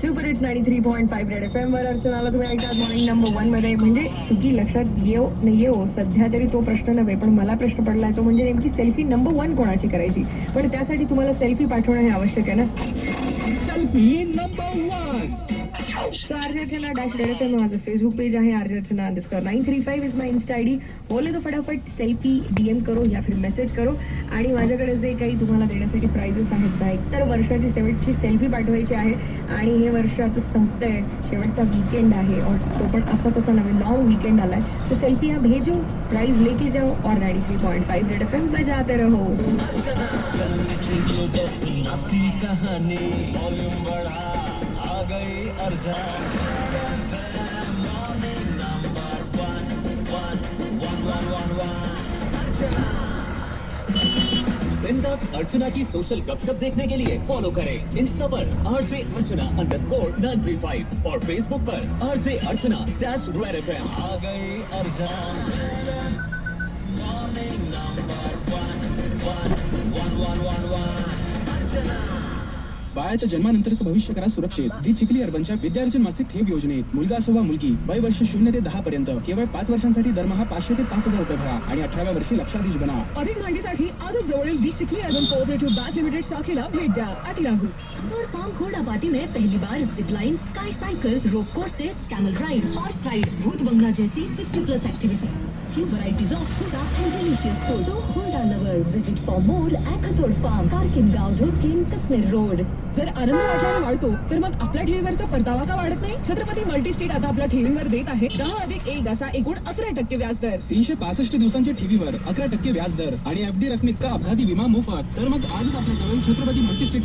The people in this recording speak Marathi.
Super it's nine three point five red F M वर अर्चनाला तुम्ही ऐकतात मॉर्निंग नंबर वनमध्ये. म्हणजे चुकी लक्षात येऊ न येऊ हो, सध्या तरी तो प्रश्न नव्हे पण मला प्रश्न पडलाय तो म्हणजे नेमकी सेल्फी नंबर वन कोणाची करायची? पण त्यासाठी तुम्हाला सेल्फी पाठवणं हे आवश्यक आहे ना? Selfie number one so RJ Archana dash red F M माझं फेसबुक पेज आहे RJ Archana underscore nine three five is my insta I D बोले तो फटाफट सेल्फी डी एम करो या फिर मेसेज करो. आणि माझ्याकडे जे काही तुम्हाला देण्यासाठी प्राइजेस आहेत ना एकतर वर्षाची शेवटची सेल्फी पाठवायची आहे. आणि हे वर्ष आता संपतंय. शेवटचा वीकेंड आहे. और तो पण असा तसा नवीन लॉंग वीकेंड आलाय. सो सेल्फी या भेजो. प्राइज लेके जाओ. और ninety three point five red F M बजाते रहो. गई अर्जा अर्चना की सोशल गपशप देखने के लिए फॉलो करें। इंस्टा पर R J Archana underscore nine three five और फेसबुक पर आर जे अर्चना डैश आ गई अर्चना नंबर बाळाच्या जन्मानंतरचं भविष्य करा सुरक्षित. दी चिखली अर्बनच्या विद्यार्जन मासिक ठेव योजनेत मुलगा असो वा मुलगी वय वर्ष शून्य ते दहा पर्यंत केवळ पाच वर्षांसाठी दरमहा पाचशे ते पाच हजार रुपये भरा आणि अठराव्या वर्षी लक्षाधीश बना. अधिक माहितीसाठी आजच जवळील the Chikhli urban cooperative bank limited शाखेला भेट द्या. अति लागू और फार्म घोड़ा पार्टी में पहली बार zip line sky cycle rope courses camel ride horse ride भूत बंगला जैसी 50 plus activity few varieties of soda and delicious food. So hold Honda lover, visit for more at Khator Farm, Karkin Gaon, Rokin, Kasner Road. जर आनंद वाटल्याने वाढतो तर मग आपल्या ठेवीवरचा परतावा का वाढत नाही? छत्रपती मल्टी स्टेट आता आपल्या ठेवीवर देत आहे. दहा अधिक एक असा एकूण अकरा टक्के व्याज दर तीनशे पासष्ट दिवसांच्या ठेवीवर अकरा टक्के व्याज दर आणि एफडी रकमेत का अपघाती विमा मोफत? तर मग आजच आपल्या जवळ छत्रपती मल्टी स्टेट